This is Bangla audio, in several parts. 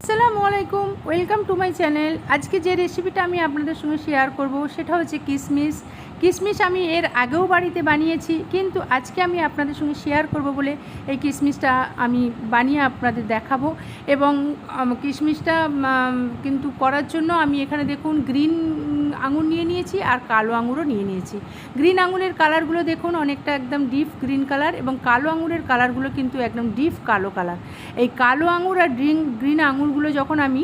আসসালামু আলাইকুম, ওয়েলকাম টু মাই চ্যানেল। আজকে যে রেসিপিটা আমি আপনাদের সঙ্গে শেয়ার করব, সেটা হচ্ছে কিশমিশ কিশমিশ আমি এর আগেও বাড়িতে বানিয়েছি, কিন্তু আজকে আমি আপনাদের সঙ্গে শেয়ার করব বলে এই কিশমিশটা আমি বানিয়ে আপনাদের দেখাবো। এবং কিশমিশটা কিন্তু করার জন্য আমি এখানে দেখুন গ্রিন আঙুর নিয়ে নিয়েছি আর কালো আঙুরও নিয়ে নিয়েছি। গ্রিন আঙুরের কালারগুলো দেখুন অনেকটা একদম ডিপ গ্রিন কালার এবং কালো আঙুরের কালারগুলো কিন্তু একদম ডিপ কালো কালার এই কালো আঙুর আর গ্রিন গ্রিন আঙুরগুলো যখন আমি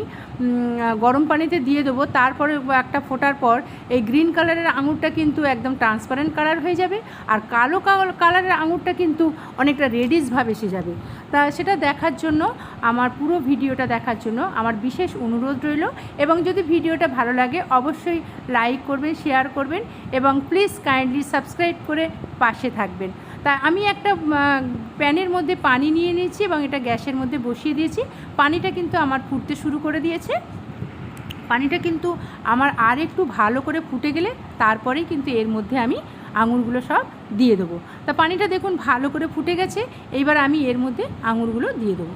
গরম পানিতে দিয়ে দেবো। তারপরে একটা ফোটার পর এই গ্রিন কালারের আঙুরটা কিন্তু একদম ট্রান্সপারেন্ট কালার হয়ে যাবে আর কালো কাল- কালারের আঙুরটা কিন্তু অনেকটা রেডিশ ভাব এসে যাবে। তা সেটা দেখার জন্য, আমার পুরো ভিডিওটা দেখার জন্য আমার বিশেষ অনুরোধ রইল এবং যদি ভিডিওটা ভালো লাগে অবশ্যই লাইক করবেন শেয়ার করবেন এবং প্লিজ কাইন্ডলি সাবস্ক্রাইব করে পাশে থাকবেন। তা আমি একটা প্যানের মধ্যে পানি নিয়ে নিয়েছি এবং এটা গ্যাসের মধ্যে বসিয়ে দিয়েছি। পানিটা কিন্তু আমার ফুটতে শুরু করে দিয়েছে। পানিটা কিন্তু আমার আর একটু ভালো করে ফুটে গেলে তারপরেই কিন্তু এর মধ্যে আমি আঙুরগুলো সব দিয়ে দেবো। তা পানিটা দেখুন ভালো করে ফুটে গেছে। এইবার আমি এর মধ্যে আঙুরগুলো দিয়ে দেবো।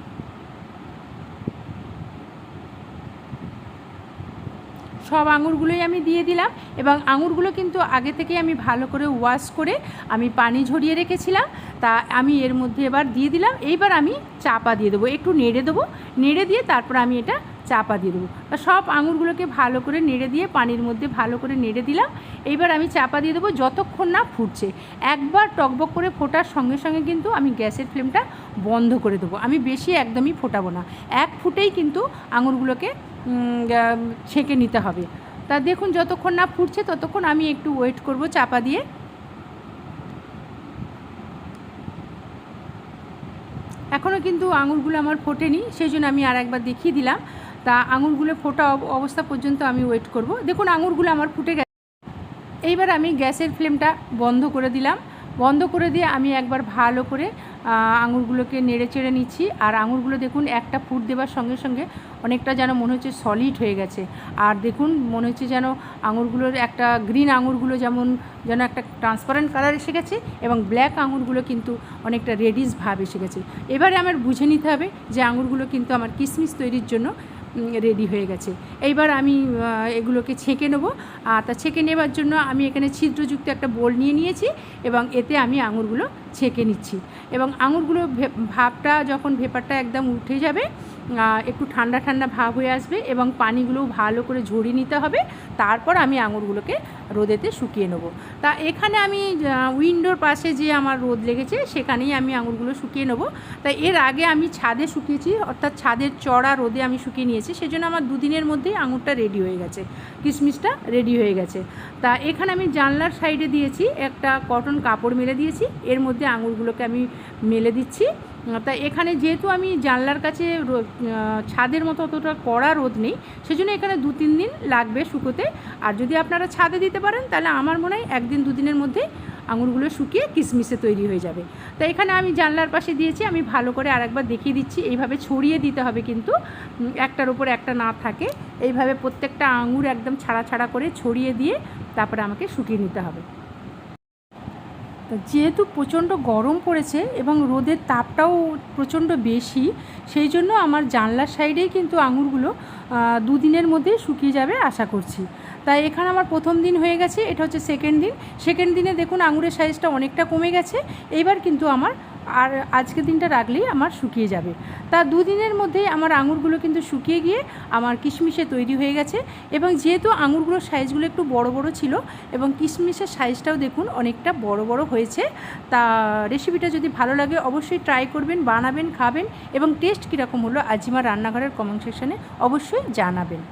সব আঙুরগুলোই আমি দিয়ে দিলাম। এবং আঙুরগুলো কিন্তু আগে থেকে আমি ভালো করে ওয়াশ করে আমি পানি ঝরিয়ে রেখেছিলাম। তা আমি এর মধ্যে এবার দিয়ে দিলাম। এইবার আমি চাপা দিয়ে দেবো, একটু নেড়ে দেবো। নেড়ে দিয়ে তারপর আমি এটা চাপা দিয়ে দেবো। সব আঙুরগুলোকে ভালো করে নেড়ে দিয়ে পানির মধ্যে ভালো করে নেড়ে দিলাম। এইবার আমি চাপা দিয়ে দেবো যতক্ষণ না ফুটছে। একবার টকবক করে ফোটার সঙ্গে সঙ্গে কিন্তু আমি গ্যাসের ফ্লেমটা বন্ধ করে দেবো। আমি বেশি একদমই ফোটাবো না। এক ফুটেই কিন্তু আঙুরগুলোকে ছেঁকে নিতে হবে। তা দেখুন যতক্ষণ না ফুটছে ততক্ষণ আমি একটু ওয়েট করব চাপা দিয়ে। এখনও কিন্তু আঙুরগুলো আমার ফোটেনি, সেই জন্য আমি আর একবার দেখিয়ে দিলাম। তা আঙুরগুলো ফোটা অব- অবস্থা পর্যন্ত আমি ওয়েট করব। দেখুন, আঙুরগুলো আমার ফুটে গেছে। এইবার আমি গ্যাসের ফ্লেমটা বন্ধ করে দিলাম। বন্ধ করে দিয়ে আমি একবার ভালো করে আঙুরগুলোকে নেড়ে চেড়ে নিচ্ছি। আর আঙুরগুলো দেখুন, একটা ফুট দেওয়ার সঙ্গে সঙ্গে অনেকটা যেন মনে হচ্ছে সলিড হয়ে গেছে। আর দেখুন, মনে হচ্ছে যেন আঙুরগুলোর একটা গ্রিন আঙুরগুলো যেমন, যেন একটা ট্রান্সপারেন্ট কালার এসে গেছে এবং ব্ল্যাক আঙুরগুলো কিন্তু অনেকটা রেডিশ ভাব এসে গেছে। এবারে আমার বুঝে নিতে হবে যে আঙুরগুলো কিন্তু আমার কিশমিশ তৈরির জন্য রেডি হয়ে গেছে। এইবার আমি এগুলোকে ছেঁকে নেব। আর তা ছেঁকে নেবার জন্য আমি এখানে ছিদ্রযুক্ত একটা বোল নিয়ে নিয়েছি এবং এতে আমি আঙুরগুলো ছেঁকে নিচ্ছি। এবং আঙুরগুলো ভাবটা যখন ভেপারটা একদম উঠে যাবে একটু ঠান্ডা ঠান্ডা ভাব হয়ে আসবে এবং পানিগুলোও ভালো করে ঝরিয়ে নিতে হবে, তারপর আমি আঙুরগুলোকে রোদেতে শুকিয়ে নেব। তা এখানে আমি উইন্ডোর পাশে যে আমার রোদ লেগেছে, সেখানেই আমি আঙুরগুলো শুকিয়ে নেব। তা এর আগে আমি ছাদে শুকিয়েছি, অর্থাৎ ছাদের চড়া রোদে আমি শুকিয়ে নিয়েছি, সেজন্য আমার দুদিনের মধ্যেই আঙুরটা রেডি হয়ে গেছে, কিশমিশটা রেডি হয়ে গেছে। তা এখানে আমি জানলার সাইডে দিয়েছি, একটা কটন কাপড় মেলে দিয়েছি, এর মধ্যে আঙুরগুলোকে আমি মেলে দিচ্ছি। তা এখানে যেহেতু আমি জানলার কাছে ছাদের মতো অতটা কড়া রোদ নেই, সেজন্য এখানে দু তিন দিন লাগবে শুকোতে। আর যদি আপনারা ছাদে দিতে পারেন, তাহলে আমার মনে হয় একদিন দুদিনের মধ্যে আঙুরগুলো শুকিয়ে কিশমিশে তৈরি হয়ে যাবে। তো এখানে আমি জানলার পাশে দিয়েছি, আমি ভালো করে আরেকবার দেখিয়ে দিচ্ছি। এইভাবে ছড়িয়ে দিতে হবে কিন্তু একটার উপর একটা না থাকে। এইভাবে প্রত্যেকটা আঙুর একদম ছাড়া ছাড়া করে ছড়িয়ে দিয়ে তারপরে আমাকে শুকিয়ে নিতে হবে। যেহেতু প্রচণ্ড গরম পড়েছে এবং রোদের তাপটাও প্রচণ্ড বেশি, সেই জন্য আমার জানলার সাইডেই কিন্তু আঙুরগুলো দুদিনের মধ্যে শুকিয়ে যাবে আশা করছি। তাই এখানে আমার প্রথম দিন হয়ে গেছে, এটা হচ্ছে সেকেন্ড দিন। সেকেন্ড দিনে দেখুন আঙুরের সাইজটা অনেকটা কমে গেছে। এইবার কিন্তু আমার আর আজকের দিনটা রাখলেই আমার শুকিয়ে যাবে। তা দুদিনের মধ্যেই আমার আঙুরগুলো কিন্তু শুকিয়ে গিয়ে আমার কিশমিশে তৈরি হয়ে গেছে এবং যেহেতু আঙুরগুলোর সাইজগুলো একটু বড় বড় ছিল এবং কিশমিশের সাইজটাও দেখুন অনেকটা বড় বড় হয়েছে, তা রেসিপিটা যদি ভালো লাগে অবশ্যই ট্রাই করবেন, বানাবেন, খাবেন এবং টেস্ট কীরকম হলো আজিমা রান্নাঘরের কমেন্ট সেকশানে অবশ্যই জানাবেন।